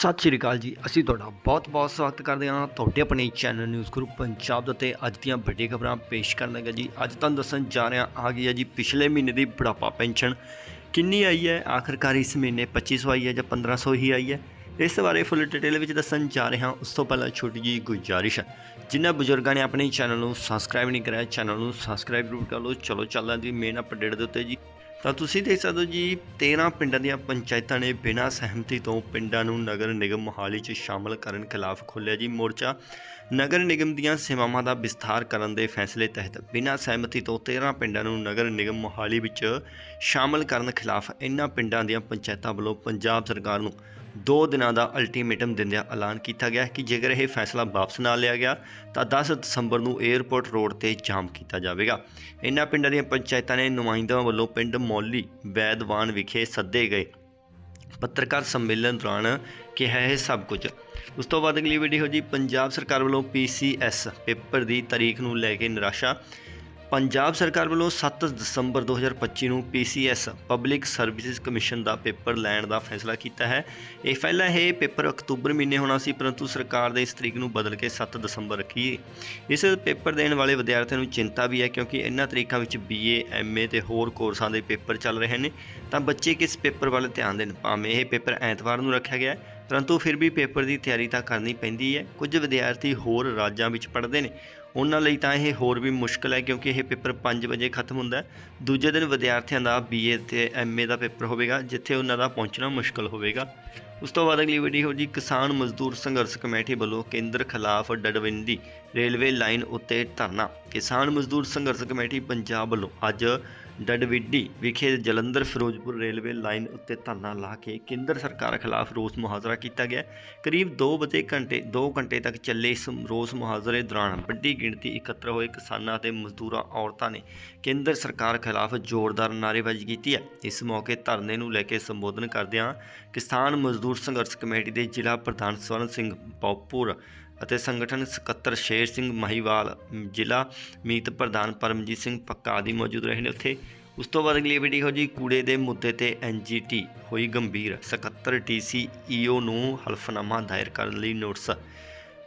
ਸਤਿ ਸ਼੍ਰੀ ਅਕਾਲ ਜੀ। ਅਸੀਂ ਤੁਹਾਡਾ ਬਹੁਤ-ਬਹੁਤ ਸਵਾਗਤ ਕਰਦੇ ਹਾਂ ਤੁਹਾਡੇ ਆਪਣੇ ਚੈਨਲ ਨਿਊਜ਼ ਗਰੁੱਪ ਪੰਜਾਬ ਦੇ ਉੱਤੇ ਅੱਜ ਦੀਆਂ ਵੱਡੀਆਂ ਖਬਰਾਂ ਪੇਸ਼ ਕਰਨ ਲੱਗਾ ਜੀ। ਅੱਜ ਤੁਹਾਨੂੰ ਦੱਸਣ ਜਾ ਰਿਹਾ ਆ ਗਈ ਹੈ ਜੀ, ਪਿਛਲੇ ਮਹੀਨੇ ਦੀ ਬੁਢਾਪਾ ਪੈਨਸ਼ਨ। ਕਿੰਨੀ ਆਈ ਹੈ? ਆਖਰਕਾਰ ਇਸ ਮਹੀਨੇ 2500 ਆਈ ਹੈ ਜਾਂ 1500 ਹੀ ਆਈ ਹੈ? ਇਸ ਬਾਰੇ ਫੁੱਲ ਡਿਟੇਲ ਵਿੱਚ ਦੱਸਣ ਜਾ ਰਹੇ ਹਾਂ। ਉਸ ਤੋਂ ਪਹਿਲਾਂ ਛੋਟੀ ਜੀ ਗੁਜ਼ਾਰਿਸ਼ ਹੈ। ਜਿਨ੍ਹਾਂ ਬਜ਼ੁਰਗਾਂ ਨੇ ਆਪਣੇ ਚੈਨਲ ਨੂੰ ਸਬਸਕ੍ਰਾਈਬ ਨਹੀਂ ਕਰਾਇਆ ਚੈਨਲ ਨੂੰ ਸਬਸਕ੍ਰਾਈਬ ਜ਼ਰੂਰ ਕਰ ਲਓ। ਚਲੋ, ਚੱਲਦੇ ਹਾਂ ਜੀ ਮੇਨ ਅਪਡੇਟ ਦੇ ਉੱਤੇ ਜੀ। ਤਾਂ ਤੁਸੀਂ ਦੇਖ ਸਕਦੇ ਹੋ ਜੀ 13 ਪਿੰਡਾਂ ਦੀਆਂ ਪੰਚਾਇਤਾਂ ਨੇ ਬਿਨਾਂ ਸਹਿਮਤੀ ਤੋਂ ਪਿੰਡਾਂ ਨੂੰ ਨਗਰ ਨਿਗਮ ਮੋਹਾਲੀ 'ਚ ਸ਼ਾਮਲ ਕਰਨ ਖਿਲਾਫ ਖੋਲ੍ਹਿਆ ਜੀ ਮੋਰਚਾ। ਨਗਰ ਨਿਗਮ ਦੀਆਂ ਸੇਵਾਵਾਂ ਦਾ ਵਿਸਥਾਰ ਕਰਨ ਦੇ ਫੈਸਲੇ ਤਹਿਤ ਬਿਨਾਂ ਸਹਿਮਤੀ ਤੋਂ 13 ਪਿੰਡਾਂ ਨੂੰ ਨਗਰ ਨਿਗਮ ਮੋਹਾਲੀ ਵਿੱਚ ਸ਼ਾਮਲ ਕਰਨ ਖਿਲਾਫ ਇਨ੍ਹਾਂ ਪਿੰਡਾਂ ਦੀਆਂ ਪੰਚਾਇਤਾਂ ਵੱਲੋਂ ਪੰਜਾਬ ਸਰਕਾਰ ਨੂੰ ਦੋ ਦਿਨਾਂ ਦਾ ਅਲਟੀਮੇਟਮ ਦਿੰਦਿਆਂ ਐਲਾਨ ਕੀਤਾ ਗਿਆ ਕਿ ਜੇਕਰ ਇਹ ਫੈਸਲਾ ਵਾਪਸ ਨਾ ਲਿਆ ਗਿਆ, ਤਾਂ 10 ਦਸੰਬਰ ਨੂੰ 에ਅਰਪੋਰਟ ਰੋਡ ਤੇ ਜਾਮ ਕੀਤਾ ਜਾਵੇਗਾ। ਇਨ੍ਹਾਂ ਪਿੰਡਾਂ ਦੀਆਂ ਪੰਚਾਇਤਾਂ ਨੇ ਨੁਮਾਇੰਦਿਆਂ ਵੱਲੋਂ ਪਿੰਡ ਮੌਲੀ ਵੈਦਵਾਨ ਵਿਖੇ ਸੱਦੇ ਗਏ। ਪੱਤਰਕਾਰ ਸੰਮੇਲਨ ਦੌਰਾਨ ਕਿਹਾ ਇਹ ਸਭ ਕੁਝ। ਉਸ ਤੋਂ ਬਾਅਦ ਅਗਲੀ ਵੀਡੀਓ ਜੀ, ਪੰਜਾਬ ਸਰਕਾਰ ਵੱਲੋਂ ਪੀਸੀਐਸ ਪੇਪਰ ਦੀ ਤਾਰੀਖ ਨੂੰ ਲੈ ਕੇ ਨਿਰਾਸ਼ਾ। ਪੰਜਾਬ ਸਰਕਾਰ ਵੱਲੋਂ 7 ਦਸੰਬਰ 2025 ਨੂੰ ਪੀਸੀਐਸ ਪਬਲਿਕ ਸਰਵਿਸਿਜ਼ ਕਮਿਸ਼ਨ ਦਾ ਪੇਪਰ ਲੈਣ ਦਾ ਫੈਸਲਾ ਕੀਤਾ ਹੈ। ਇਹ ਪਹਿਲਾਂ ਇਹ ਪੇਪਰ ਅਕਤੂਬਰ ਮਹੀਨੇ ਹੋਣਾ ਸੀ, ਪਰੰਤੂ ਸਰਕਾਰ ਦੇ ਇਸ ਤਰੀਕ ਨੂੰ ਬਦਲ ਕੇ 7 ਦਸੰਬਰ ਰੱਖੀ ਇਸ ਪੇਪਰ ਦੇਣ ਵਾਲੇ ਵਿਦਿਆਰਥੀਆਂ ਨੂੰ ਚਿੰਤਾ ਵੀ ਹੈ, ਕਿਉਂਕਿ ਇਹਨਾਂ ਤਰੀਕਾਂ ਵਿੱਚ ਬੀਏ ਐਮਏ ਤੇ ਹੋਰ ਕੋਰਸਾਂ ਦੇ ਪੇਪਰ ਚੱਲ ਰਹੇ ਨੇ। ਤਾਂ ਬੱਚੇ ਕਿਸ ਪੇਪਰ ਵੱਲ ਧਿਆਨ ਦੇਣ? ਭਾਵੇਂ ਇਹ ਪੇਪਰ ਐਤਵਾਰ ਨੂੰ ਰੱਖਿਆ ਗਿਆ ਹੈ ਪਰੰਤੂ ਫਿਰ ਵੀ ਪੇਪਰ ਦੀ ਤਿਆਰੀ ਤਾਂ ਕਰਨੀ ਪੈਂਦੀ ਹੈ। ਕੁਝ ਵਿਦਿਆਰਥੀ ਹੋਰ ਰਾਜਾਂ ਵਿੱਚ ਪੜ੍ਹਦੇ ਨੇ। ਉਹਨਾਂ ਲਈ ਤਾਂ ਇਹ ਹੋਰ ਵੀ ਮੁਸ਼ਕਲ ਹੈ ਕਿਉਂਕਿ ਇਹ ਪੇਪਰ 5 ਵਜੇ ਖਤਮ ਹੁੰਦਾ ਦੂਜੇ ਦਿਨ ਵਿਦਿਆਰਥੀਆਂ ਦਾ ਬੀਏ ਤੇ ਐਮਏ ਦਾ ਪੇਪਰ ਹੋਵੇਗਾ, ਜਿੱਥੇ ਉਹਨਾਂ ਦਾ ਪਹੁੰਚਣਾ ਮੁਸ਼ਕਲ ਹੋਵੇਗਾ। ਉਸ ਤੋਂ ਬਾਅਦ ਅਗਲੀ ਵੀਡੀਓ ਜੀ, ਕਿਸਾਨ ਮਜ਼ਦੂਰ ਸੰਘਰਸ਼ ਕਮੇਟੀ ਵੱਲੋਂ ਕੇਂਦਰ ਖਿਲਾਫ ਡਡਵਿੰਡੀ ਰੇਲਵੇ ਲਾਈਨ ਉੱਤੇ ਧਰਨਾ। ਕਿਸਾਨ ਮਜ਼ਦੂਰ ਸੰਘਰਸ਼ ਕਮੇਟੀ ਪੰਜਾਬ ਵੱਲੋਂ ਅੱਜ ਡਡਵਿੱਡੀ ਵਿਖੇ ਜਲੰਧਰ ਫਿਰੋਜ਼ਪੁਰ ਰੇਲਵੇ ਲਾਈਨ ਉੱਤੇ ਧਰਨਾ ਲਾ ਕੇ ਕੇਂਦਰ ਸਰਕਾਰ ਖਿਲਾਫ ਰੋਸ ਮੁਹਾਜ਼ਰਾ ਕੀਤਾ ਗਿਆ। ਕਰੀਬ 2 ਵਜੇ ਘੰਟੇ 2 ਘੰਟੇ ਤੱਕ ਚੱਲੇ ਇਸ ਰੋਸ ਮੁਹਾਜ਼ਰੇ ਦੌਰਾਨ ਵੱਡੀ ਗਿਣਤੀ ਇਕੱਤਰ ਹੋਏ ਕਿਸਾਨਾਂ ਅਤੇ ਮਜ਼ਦੂਰਾਂ, ਔਰਤਾਂ ਨੇ ਕੇਂਦਰ ਸਰਕਾਰ ਖਿਲਾਫ ਜ਼ੋਰਦਾਰ ਨਾਅਰੇਬਾਜ਼ੀ ਕੀਤੀ ਹੈ। ਇਸ ਮੌਕੇ ਧਰਨੇ ਨੂੰ ਲੈ ਕੇ ਸੰਬੋਧਨ ਕਰਦਿਆਂ ਕਿਸਾਨ ਮਜ਼ਦੂਰ ਸੰਘਰਸ਼ ਕਮੇਟੀ ਦੇ ਜ਼ਿਲ੍ਹਾ ਪ੍ਰਧਾਨ ਸਵਰਨ ਸਿੰਘ ਪੌਪੁਰ ਅਤੇ ਸੰਗਠਨ ਸਕੱਤਰ ਸ਼ੇਰ ਸਿੰਘ ਮਹੀਵਾਲ, ਜ਼ਿਲ੍ਹਾ ਮੀਤ ਪ੍ਰਧਾਨ ਪਰਮਜੀਤ ਸਿੰਘ ਪੱਕਾ ਆਦਿ ਮੌਜੂਦ ਰਹੇ ਨੇ ਉੱਥੇ। ਉਸ ਤੋਂ ਬਾਅਦ ਅਗਲੀ ਵੀਡੀਓ ਜੀ ਕੂੜੇ ਦੇ ਮੁੱਦੇ ਤੇ ਐਨਜੀਟੀ ਹੋਈ ਗੰਭੀਰ। ਸਕੱਤਰ ਡੀਸੀ ਈਓ ਨੂੰ ਹਲਫਨਾਮਾ ਦਾਇਰ ਕਰਨ ਲਈ ਨੋਟਿਸ।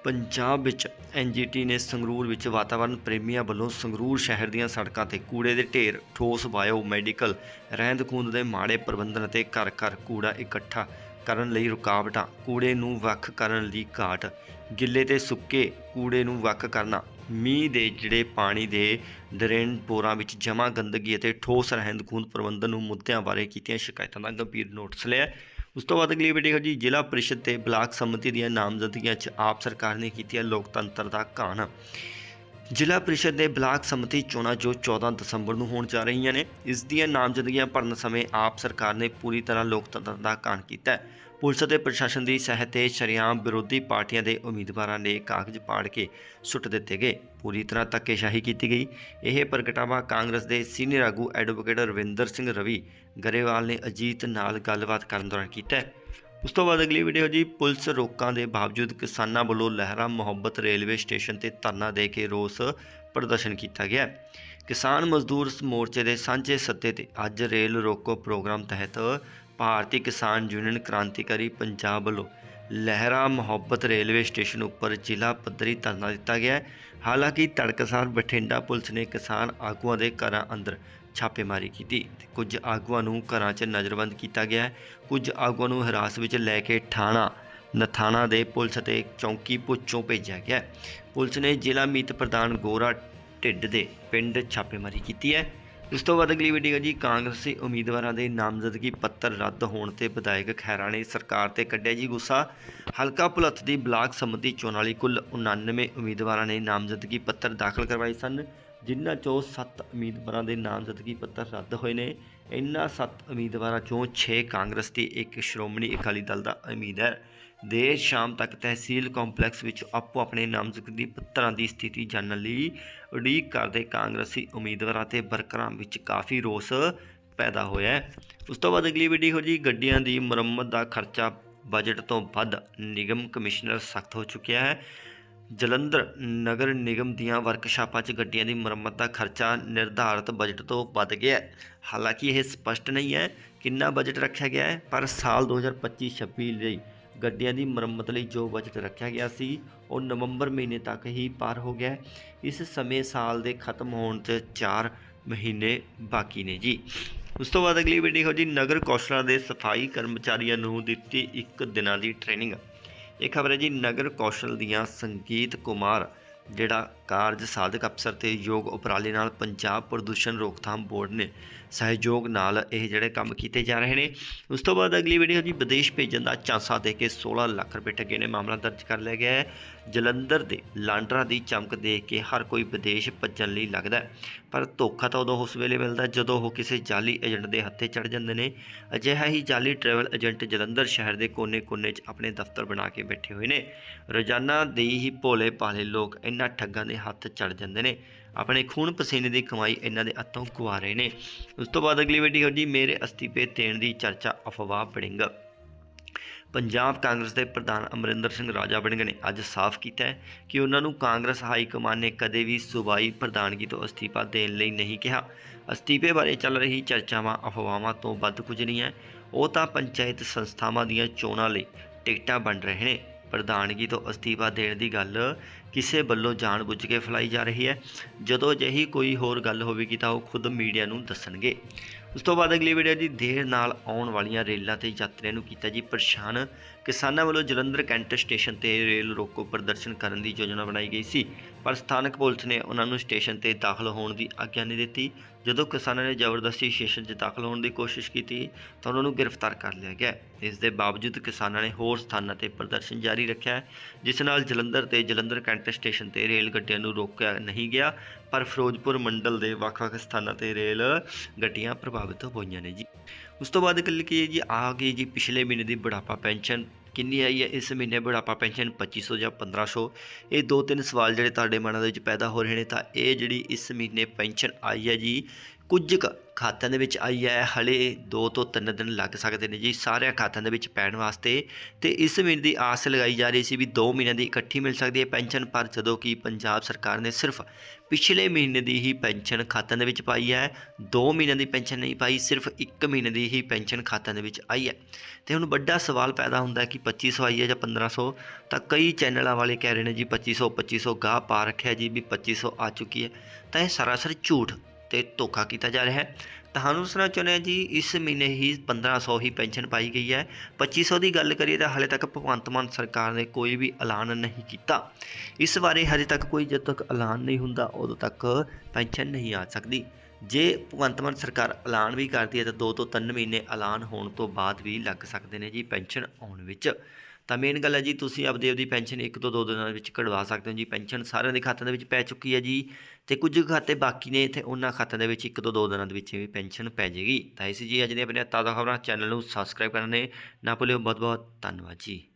ਪੰਜਾਬ ਵਿੱਚ ਐਨਜੀਟੀ ਨੇ ਸੰਗਰੂਰ ਵਿੱਚ ਵਾਤਾਵਰਣ ਪ੍ਰੇਮੀਆਂ ਵੱਲੋਂ ਸੰਗਰੂਰ ਸ਼ਹਿਰ ਦੀਆਂ ਸੜਕਾਂ ਤੇ ਕੂੜੇ ਦੇ ਢੇਰ, ਠੋਸ ਬਾਇਓ ਮੈਡੀਕਲ, ਰਹਿੰਦ ਖੂੰਦ ਦੇ ਮਾੜੇ ਪ੍ਰਬੰਧਨ ਅਤੇ ਘਰ ਘਰ ਕੂੜਾ ਇਕੱਠਾ ਕਰਨ ਲਈ ਰੁਕਾਵਟਾਂ, ਕੂੜੇ ਨੂੰ ਵੱਖ ਕਰਨ ਲਈ ਘਾਟ, ਗਿੱਲੇ ਤੇ ਸੁੱਕੇ ਕੂੜੇ ਨੂੰ ਵੱਖ ਕਰਨਾ। ਮੀਂਹ ਦੇ ਜਿਹੜੇ ਪਾਣੀ ਦੇ ਡਰੇਨ ਬੋਰਾਂ ਵਿੱਚ ਜਮ੍ਹਾਂ ਗੰਦਗੀ ਅਤੇ ਠੋਸ ਰਹਿੰਦ ਖੂੰਹਦ ਪ੍ਰਬੰਧਨ ਨੂੰ ਮੁੱਦਿਆਂ ਬਾਰੇ ਕੀਤੀਆਂ ਸ਼ਿਕਾਇਤਾਂ ਦਾ ਗੰਭੀਰ ਨੋਟਿਸ ਲਿਆ। ਉਸ ਤੋਂ ਬਾਅਦ ਅਗਲੀ ਵੀਡੀਓ ਜੀ, ਜ਼ਿਲ੍ਹਾ ਪ੍ਰੀਸ਼ਦ ਤੇ ਬਲਾਕ ਸੰਮਤੀ ਦੀਆਂ ਨਾਮਜ਼ਦਗੀਆਂ 'ਚ ਆਪ ਸਰਕਾਰ ਨੇ ਕੀਤੀ ਹੈ ਲੋਕਤੰਤਰ ਦਾ ਘਾਣ। ਜ਼ਿਲ੍ਹਾ ਪ੍ਰੀਸ਼ਦ ਦੇ ਬਲਾਕ ਸਮਿਤੀ ਚੋਣਾਂ ਜੋ 14 ਦਸੰਬਰ ਨੂੰ ਹੋਣ ਜਾ ਰਹੀਆਂ ਨੇ, ਇਸ ਦੀਆਂ ਨਾਮਜ਼ਦਗੀਆਂ ਭਰਨ ਸਮੇਂ ਆਪ ਸਰਕਾਰ ਨੇ ਪੂਰੀ ਤਰ੍ਹਾਂ ਲੋਕਤੰਤਰ ਦਾ ਕਾਣ ਕੀਤਾ ਹੈ। ਪੁਲਿਸ ਅਤੇ ਪ੍ਰਸ਼ਾਸਨ ਦੀ ਸਹਿਤ ਤੇ ਸ਼ਰੇਆਮ ਵਿਰੋਧੀ ਪਾਰਟੀਆਂ ਦੇ ਉਮੀਦਵਾਰਾਂ ਨੇ ਕਾਗਜ਼ ਪਾੜ ਕੇ ਸੁੱਟ ਦਿੱਤੇ ਗਏ। ਪੂਰੀ ਤਰ੍ਹਾਂ ਧੱਕੇਸ਼ਾਹੀ ਕੀਤੀ ਗਈ। ਇਹ ਪ੍ਰਗਟਾਵਾ ਕਾਂਗਰਸ ਦੇ ਸੀਨੀਅਰ ਆਗੂ ਐਡਵੋਕੇਟ ਰਵਿੰਦਰ ਸਿੰਘ ਰਵੀ ਗਰੇਵਾਲ ਨੇ ਅਜੀਤ ਨਾਲ ਗੱਲਬਾਤ ਕਰਨ ਦੌਰਾਨ ਕੀਤਾ ਹੈ। ਉਸ ਤੋਂ ਬਾਅਦ ਅਗਲੀ ਵੀਡੀਓ ਜੀ, ਪੁਲਿਸ ਰੋਕਾਂ ਦੇ ਬਾਵਜੂਦ ਕਿਸਾਨਾਂ ਵੱਲੋਂ ਲਹਿਰਾ ਮੁਹੱਬਤ ਰੇਲਵੇ ਸਟੇਸ਼ਨ ਤੇ ਧਰਨਾ ਦੇ ਕੇ ਰੋਸ ਪ੍ਰਦਰਸ਼ਨ ਕੀਤਾ ਗਿਆ। ਕਿਸਾਨ ਮਜ਼ਦੂਰ ਮੋਰਚੇ ਦੇ ਸਾਂਝੇ ਸੱਦੇ ਤੇ ਅੱਜ ਰੇਲ ਰੋਕੋ ਪ੍ਰੋਗਰਾਮ ਤਹਿਤ ਭਾਰਤੀ ਕਿਸਾਨ ਯੂਨੀਅਨ ਕ੍ਰਾਂਤੀਕਾਰੀ ਪੰਜਾਬ ਵੱਲੋਂ ਲਹਿਰਾ ਮੁਹੱਬਤ ਰੇਲਵੇ ਸਟੇਸ਼ਨ ਉੱਪਰ ਜ਼ਿਲ੍ਹਾ ਪੱਧਰੀ ਧਰਨਾ ਦਿੱਤਾ ਗਿਆ ਹੈ ਹਾਲਾਂਕਿ ਤੜਕਸਾਰ ਬਠਿੰਡਾ ਪੁਲਿਸ ਨੇ ਕਿਸਾਨ ਆਗੂਆਂ ਦੇ ਘਰਾਂ ਅੰਦਰ ਛਾਪੇਮਾਰੀ ਕੀਤੀ ਤੇ ਕੁਝ ਆਗੂਆਂ ਨੂੰ ਘਰਾਂ 'ਚ ਨਜ਼ਰਬੰਦ ਕੀਤਾ ਗਿਆ ਹੈ। ਕੁਝ ਆਗੂਆਂ ਨੂੰ ਹਿਰਾਸਤ ਵਿੱਚ ਲੈ ਕੇ ਥਾਣਾ ਨਥਾਣਾ ਦੇ ਪੁਲਿਸ ਅਤੇ ਚੌਂਕੀ ਪੁੱਛੋਂ ਭੇਜਿਆ ਗਿਆ ਹੈ। ਪੁਲਿਸ ਨੇ ਜ਼ਿਲ੍ਹਾ ਮੀਤ ਪ੍ਰਧਾਨ ਗੋਰਾ ਢਿੱਡ ਦੇ ਪਿੰਡ ਛਾਪੇਮਾਰੀ ਕੀਤੀ ਹੈ ਇਸ ਤੋਂ ਬਾਅਦ ਅਗਲੀ ਵੀਡੀਓ ਜੀ, ਕਾਂਗਰਸੀ ਉਮੀਦਵਾਰਾਂ ਦੇ ਨਾਮਜ਼ਦਗੀ ਪੱਤਰ ਰੱਦ ਹੋਣ ਤੇ ਵਿਧਾਇਕ ਖੈਰਾ ਨੇ ਸਰਕਾਰ ਤੇ ਕੱਢਿਆ ਜੀ ਗੁੱਸਾ। ਹਲਕਾ ਭੁਲੱਥ ਦੀ ਬਲਾਕ ਸੰਮਤੀ ਚੋਣਾਂ ਲਈ ਕੁੱਲ 99 ਉਮੀਦਵਾਰਾਂ ਨੇ ਨਾਮਜ਼ਦਗੀ ਪੱਤਰ ਦਾਖਲ ਕਰਵਾਏ ਸਨ, ਜਿਨ੍ਹਾਂ ਚੋਂ 7 ਉਮੀਦਵਾਰਾਂ ਦੇ ਨਾਮਜ਼ਦਗੀ ਪੱਤਰ ਰੱਦ ਹੋਏ ਨੇ। ਇਨ੍ਹਾਂ 7 ਉਮੀਦਵਾਰਾਂ ਚੋਂ 6 ਕਾਂਗਰਸ ਤੇ ਇੱਕ ਸ਼੍ਰੋਮਣੀ ਅਕਾਲੀ ਦਲ ਦਾ ਉਮੀਦ ਹੈ ਦੇਰ ਸ਼ਾਮ ਤੱਕ ਤਹਿਸੀਲ ਕੰਪਲੈਕਸ ਵਿੱਚ ਆਪੋ ਆਪਣੇ ਨਾਮਜ਼ਦਗੀ ਪੱਤਰਾਂ ਦੀ ਸਥਿਤੀ ਜਾਣਨ ਲਈ ਉਡੀਕ ਕਰਦੇ ਕਾਂਗਰਸੀ ਉਮੀਦਵਾਰਾਂ ਤੇ ਵਰਕਰਾਂ ਵਿੱਚ ਕਾਫੀ ਰੋਸ ਪੈਦਾ ਹੋਇਆ ਉਸ ਤੋਂ ਬਾਅਦ ਅਗਲੀ ਵੀਡੀਓ ਜੀ, ਗੱਡੀਆਂ ਦੀ ਮੁਰੰਮਤ ਦਾ ਖਰਚਾ ਬਜਟ ਤੋਂ ਵੱਧ ਨਿਗਮ ਕਮਿਸ਼ਨਰ ਸਖਤ ਹੋ ਚੁੱਕਿਆ ਹੈ। ਜਲੰਧਰ ਨਗਰ ਨਿਗਮ ਦੀਆਂ ਵਰਕਸ਼ਾਪਾਂ 'ਚ ਗੱਡੀਆਂ ਦੀ ਮੁਰੰਮਤ ਦਾ ਖਰਚਾ ਨਿਰਧਾਰਤ ਬਜਟ ਤੋਂ ਵੱਧ ਗਿਆ ਹੈ। ਹਾਲਾਂਕਿ ਇਹ ਸਪਸ਼ਟ ਨਹੀਂ ਹੈ ਕਿੰਨਾ ਬਜਟ ਰੱਖਿਆ ਗਿਆ ਹੈ, ਪਰ ਸਾਲ 2025-26 ਲਈ ਗੱਡੀਆਂ ਦੀ ਮੁਰੰਮਤ ਲਈ ਜੋ ਬਜਟ ਰੱਖਿਆ ਗਿਆ ਸੀ, ਉਹ ਨਵੰਬਰ ਮਹੀਨੇ ਤੱਕ ਹੀ ਪਾਰ ਹੋ ਗਿਆ। ਇਸ ਸਮੇਂ ਸਾਲ ਦੇ ਖਤਮ ਹੋਣ ਤੇ 4 ਮਹੀਨੇ ਬਾਕੀ ਨੇ ਜੀ। ਉਸ ਤੋਂ ਬਾਅਦ ਅਗਲੀ ਵੀਡੀਓ ਜੀ, ਨਗਰ ਕੌਂਸਲਾਂ ਦੇ ਸਫ਼ਾਈ ਕਰਮਚਾਰੀਆਂ ਨੂੰ ਦਿੱਤੀ ਇੱਕ ਦਿਨਾਂ ਦੀ ਟ੍ਰੇਨਿੰਗ ਇਹ ਖਬਰ ਹੈ ਜੀ, ਨਗਰ ਕੌਸ਼ਲ ਦੀਆਂ ਸੰਗੀਤ ਕੁਮਾਰ, ਜਿਹੜਾ ਕਾਰਜ ਸਾਧਕ ਅਫਸਰ ਤੇ ਯੋਗ ਉਪਰਾਲੇ ਨਾਲ ਪੰਜਾਬ ਪ੍ਰਦੂਸ਼ਣ ਰੋਕਥਾਮ ਬੋਰਡ ਨੇ ਸਹਿਯੋਗ ਨਾਲ ਇਹ ਜਿਹੜੇ ਕੰਮ ਕੀਤੇ ਜਾ ਰਹੇ ਨੇ। ਉਸ ਤੋਂ ਬਾਅਦ ਅਗਲੀ ਵੀਡੀਓ ਜੀ ਵਿਦੇਸ਼ ਭੇਜਣ ਦਾ ਚਾਂਸਾ ਦੇ ਕੇ 16 ਲੱਖ ਰੁਪਏ ਠੱਗੇ ਨੇ ਮਾਮਲਾ ਦਰਜ ਕਰ ਲਿਆ ਗਿਆ ਹੈ। ਜਲੰਧਰ ਦੇ ਲਾਂਡਰਾਂ ਦੀ ਚਮਕ ਦੇਖ ਕੇ ਹਰ ਕੋਈ ਵਿਦੇਸ਼ ਭੱਜਣ ਲਈ ਲੱਗਦਾ ਪਰ ਧੋਖਾ ਤਾਂ ਉਦੋਂ ਉਸ ਵੇਲੇ ਮਿਲਦਾ ਜਦੋਂ ਉਹ ਕਿਸੇ ਜਾਲੀ ਏਜੰਟ ਦੇ ਹੱਥੇ ਚੜ ਜਾਂਦੇ ਨੇ। ਅਜਿਹਾ ਹੀ ਜਾਲੀ ਟਰੈਵਲ ਏਜੰਟ ਜਲੰਧਰ ਸ਼ਹਿਰ ਦੇ ਕੋਨੇ-ਕੋਨੇ 'ਚ ਆਪਣੇ ਦਫ਼ਤਰ ਬਣਾ ਕੇ ਬੈਠੇ ਹੋਏ ਨੇ। ਰੋਜ਼ਾਨਾ ਦੇ ਹੀ ਭੋਲੇ ਭਾਲੇ ਲੋਕ ਇਹਨਾਂ ਠੱਗਾਂ ਦੇ ਹੱਥ ਚੜ ਜਾਂਦੇ ਨੇ। ਆਪਣੇ ਖੂਨ ਪਸੀਨੇ ਦੀ ਕਮਾਈ ਇਹਨਾਂ ਦੇ ਹੱਥੋਂ ਗਵਾ ਰਹੇ ਨੇ। ਉਸ ਤੋਂ ਬਾਅਦ ਅਗਲੀ ਵੀਡੀਓ ਜੀ ਮੇਰੇ ਅਸਤੀਫੇ ਦੇਣ ਦੀ ਚਰਚਾ ਅਫਵਾਹ ਬੜਿੰਗ ਪੰਜਾਬ ਕਾਂਗਰਸ ਦੇ ਪ੍ਰਧਾਨ ਅਮਰਿੰਦਰ ਸਿੰਘ ਰਾਜਾ ਵੜਿੰਗ ਨੇ। ਅੱਜ ਸਾਫ਼ ਕੀਤਾ ਹੈ ਕਿ ਉਹਨਾਂ ਨੂੰ ਕਾਂਗਰਸ ਹਾਈ ਕਮਾਨ ਨੇ ਕਦੇ ਵੀ ਸੂਬਾਈ ਪ੍ਰਧਾਨਗੀ ਤੋਂ ਅਸਤੀਫਾ ਦੇਣ ਲਈ ਨਹੀਂ ਕਿਹਾ। ਅਸਤੀਫੇ ਬਾਰੇ ਚੱਲ ਰਹੀ ਚਰਚਾਵਾਂ, ਅਫਵਾਹਾਂ ਤੋਂ ਵੱਧ ਕੁਝ ਨਹੀਂ ਹੈ। ਉਹ ਤਾਂ ਪੰਚਾਇਤ ਸੰਸਥਾਵਾਂ ਦੀਆਂ ਚੋਣਾਂ ਲਈ ਟਿਕਟਾਂ ਬਣ ਰਹੇ ਨੇ। ਪ੍ਰਧਾਨਗੀ ਤੋਂ ਅਸਤੀਫਾ ਦੇਣ ਦੀ ਗੱਲ ਕਿਸੇ ਵੱਲੋਂ ਜਾਣਬੁੱਝ ਕੇ ਫੈਲਾਈ ਜਾ ਰਹੀ ਹੈ। ਜਦੋਂ ਅਜਿਹੀ ਕੋਈ ਹੋਰ ਗੱਲ ਹੋਵੇਗੀ ਤਾਂ ਉਹ ਖੁਦ ਮੀਡੀਆ ਨੂੰ ਦੱਸਣਗੇ। ਉਸ ਤੋਂ ਬਾਅਦ ਅਗਲੀ ਵੀਡੀਓ ਜੀ, ਦੇਰ ਨਾਲ ਆਉਣ ਵਾਲੀਆਂ ਰੇਲਾਂ ਤੇ ਯਾਤਰੀਆਂ ਨੂੰ ਕੀਤਾ ਜੀ ਪਰੇਸ਼ਾਨ। ਕਿਸਾਨਾਂ ਵੱਲੋਂ ਜਲੰਧਰ ਕੈਂਟ ਸਟੇਸ਼ਨ ਤੇ ਰੇਲ ਰੋਕੋ ਪ੍ਰਦਰਸ਼ਨ ਕਰਨ ਦੀ ਯੋਜਨਾ ਬਣਾਈ ਗਈ ਸੀ। ਪਰ ਸਥਾਨਕ ਪੁਲਿਸ ਨੇ ਉਹਨਾਂ ਨੂੰ ਸਟੇਸ਼ਨ ਤੇ ਦਾਖਲ ਹੋਣ ਦੀ ਆਗਿਆ ਨਹੀਂ ਦਿੱਤੀ। ਜਦੋਂ ਕਿਸਾਨਾਂ ਨੇ ਜ਼ਬਰਦਸਤੀ ਸਟੇਸ਼ਨ 'ਚ ਦਾਖਲ ਹੋਣ ਦੀ ਕੋਸ਼ਿਸ਼ ਕੀਤੀ, ਤਾਂ ਉਹਨਾਂ ਨੂੰ ਗ੍ਰਿਫਤਾਰ ਕਰ ਲਿਆ ਗਿਆ। ਇਸ ਦੇ ਬਾਵਜੂਦ ਕਿਸਾਨਾਂ ਨੇ ਹੋਰ ਸਥਾਨਾਂ ਤੇ ਪ੍ਰਦਰਸ਼ਨ ਜਾਰੀ ਰੱਖਿਆ, ਜਿਸ ਨਾਲ ਜਲੰਧਰ ਤੇ ਜਲੰਧਰ ਕੈਂਟ ਸਟੇਸ਼ਨ ਤੇ ਰੇਲ ਗੱਡੀਆਂ ਨੂੰ ਰੋਕਿਆ ਨਹੀਂ ਗਿਆ, ਪਰ ਫਿਰੋਜ਼ਪੁਰ ਮੰਡਲ ਦੇ ਵੱਖ-ਵੱਖ ਸਥਾਨਾਂ ਤੇ ਰੇਲ ਗੱਡੀਆਂ ਪ੍ਰਭਾਵਿਤ ਹੋਈਆਂ ਨੇ ਜੀ। ਉਸ ਤੋਂ ਬਾਅਦ ਗੱਲ ਕੀ ਹੈ ਜੀ, ਆ ਗਈ ਜੀ ਪਿਛਲੇ ਮਹੀਨੇ ਦੀ ਬੁਢਾਪਾ ਪੈਨਸ਼ਨ। ਕਿੰਨੀ ਆਈ ਹੈ? ਇਸ ਮਹੀਨੇ ਬੁਢਾਪਾ ਪੈਨਸ਼ਨ 2500 ਜਾਂ 1500 ਇਹ ਦੋ ਤਿੰਨ ਸਵਾਲ ਜਿਹੜੇ ਤੁਹਾਡੇ ਮਨਾਂ ਦੇ ਵਿੱਚ ਪੈਦਾ ਹੋ ਰਹੇ ਨੇ, ਤਾਂ ਇਹ ਜਿਹੜੀ ਇਸ ਮਹੀਨੇ ਪੈਨਸ਼ਨ ਆਈ ਹੈ ਜੀ ਕੁਝ ਕੁ ਖਾਤਿਆਂ ਦੇ ਵਿੱਚ ਆਈ ਹੈ। ਹਲੇ 2 ਤੋਂ 3 ਦਿਨ ਲੱਗ ਸਕਦੇ ਨੇ ਜੀ ਸਾਰਿਆਂ ਖਾਤਿਆਂ ਦੇ ਵਿੱਚ ਪੈਣ ਵਾਸਤੇ। ਤੇ ਇਸ ਮਹੀਨੇ ਦੀ ਆਸ ਲਗਾਈ ਜਾ ਰਹੀ ਸੀ ਵੀ 2 ਮਹੀਨਿਆਂ ਦੀ ਇਕੱਠੀ ਮਿਲ ਸਕਦੀ ਹੈ ਪੈਨਸ਼ਨ, ਪਰ ਜਦੋਂ ਕਿ ਪੰਜਾਬ ਸਰਕਾਰ ਨੇ ਸਿਰਫ ਪਿਛਲੇ ਮਹੀਨੇ ਦੀ ਹੀ ਪੈਨਸ਼ਨ ਖਾਤਿਆਂ ਦੇ ਵਿੱਚ ਪਾਈ ਹੈ। 2 ਮਹੀਨਿਆਂ ਦੀ ਪੈਨਸ਼ਨ ਨਹੀਂ ਪਾਈ, ਸਿਰਫ 1 ਮਹੀਨੇ ਦੀ ਹੀ ਪੈਨਸ਼ਨ ਖਾਤਿਆਂ ਦੇ ਵਿੱਚ ਆਈ ਹੈ। ਤੇ ਹੁਣ ਵੱਡਾ ਸਵਾਲ ਪੈਦਾ ਹੁੰਦਾ ਹੈ ਕਿ 2500 ਆਈ ਹੈ ਜਾਂ 1500 ਤਾਂ ਕਈ ਚੈਨਲਾਂ ਵਾਲੇ ਕਹਿ ਰਹੇ ਨੇ ਜੀ 2500 2500 ਗਾਹ ਪਾ ਰੱਖਿਆ ਜੀ ਵੀ 2500 ਆ ਚੁੱਕੀ ਹੈ। ਤਾਂ ਇਹ ਸਰਾਸਰ ਝੂਠ ਤੇ ਧੋਖਾ ਕੀਤਾ ਜਾ ਰਿਹਾ ਹੈ। ਤੁਹਾਨੂੰ ਸੁਣਾ ਚਾਹੁੰਦੇ ਹਾਂ ਜੀ, ਇਸ ਮਹੀਨੇ ਹੀ 1500 ਹੀ ਪੈਨਸ਼ਨ ਪਾਈ ਗਈ ਹੈ। 2500 ਦੀ ਗੱਲ ਕਰੀਏ ਤਾਂ ਹਾਲੇ ਤੱਕ ਭਗਵੰਤ ਮਾਨ ਸਰਕਾਰ ਨੇ ਕੋਈ ਵੀ ਐਲਾਨ ਨਹੀਂ ਕੀਤਾ। ਇਸ ਬਾਰੇ ਹਜੇ ਤੱਕ ਕੋਈ ਜਦ ਤੱਕ ਐਲਾਨ ਨਹੀਂ ਹੁੰਦਾ, ਉਦੋਂ ਤੱਕ ਪੈਨਸ਼ਨ ਨਹੀਂ ਆ ਸਕਦੀ। ਜੇ ਭਗਵੰਤ ਮਾਨ ਸਰਕਾਰ ਐਲਾਨ ਵੀ ਕਰਦੀ ਹੈ ਤਾਂ 2 ਤੋਂ 3 ਮਹੀਨੇ ਐਲਾਨ ਹੋਣ ਤੋਂ ਬਾਅਦ ਵੀ ਲੱਗ ਸਕਦੇ ਨੇ ਜੀ ਪੈਨਸ਼ਨ ਆਉਣ ਵਿੱਚ। ਤਾਂ ਮੇਨ ਗੱਲ ਹੈ ਜੀ, ਤੁਸੀਂ ਆਪਦੇ ਆਪਦੀ ਪੈਨਸ਼ਨ ਇੱਕ ਤੋਂ ਦੋ ਦਿਨਾਂ ਦੇ ਵਿੱਚ ਕਢਵਾ ਸਕਦੇ ਹੋ ਜੀ। ਪੈਨਸ਼ਨ ਸਾਰਿਆਂ ਦੇ ਖਾਤਿਆਂ ਦੇ ਵਿੱਚ ਪੈ ਚੁੱਕੀ ਹੈ ਜੀ। ਤੇ ਕੁਝ ਖਾਤੇ ਬਾਕੀ ਨੇ ਤੇ ਉਹਨਾਂ ਖਾਤਿਆਂ ਦੇ ਵਿੱਚ ਇੱਕ ਤੋਂ ਦੋ ਦਿਨਾਂ ਦੇ ਵਿੱਚ ਵੀ ਪੈਨਸ਼ਨ ਪੈ ਜਾਏਗੀ। ਤਾਂ ਇਸ ਜੀ ਅੱਜ ਦੀਆਂ ਆਪਣੇ ਤਾਜ਼ਾ ਖਬਰਾਂ ਚੈਨਲ ਨੂੰ ਸਬਸਕ੍ਰਾਈਬ ਕਰਨੇ ਨਾ ਭੁੱਲਿਓ। ਬਹੁਤ ਬਹੁਤ ਧੰਨਵਾਦ ਜੀ।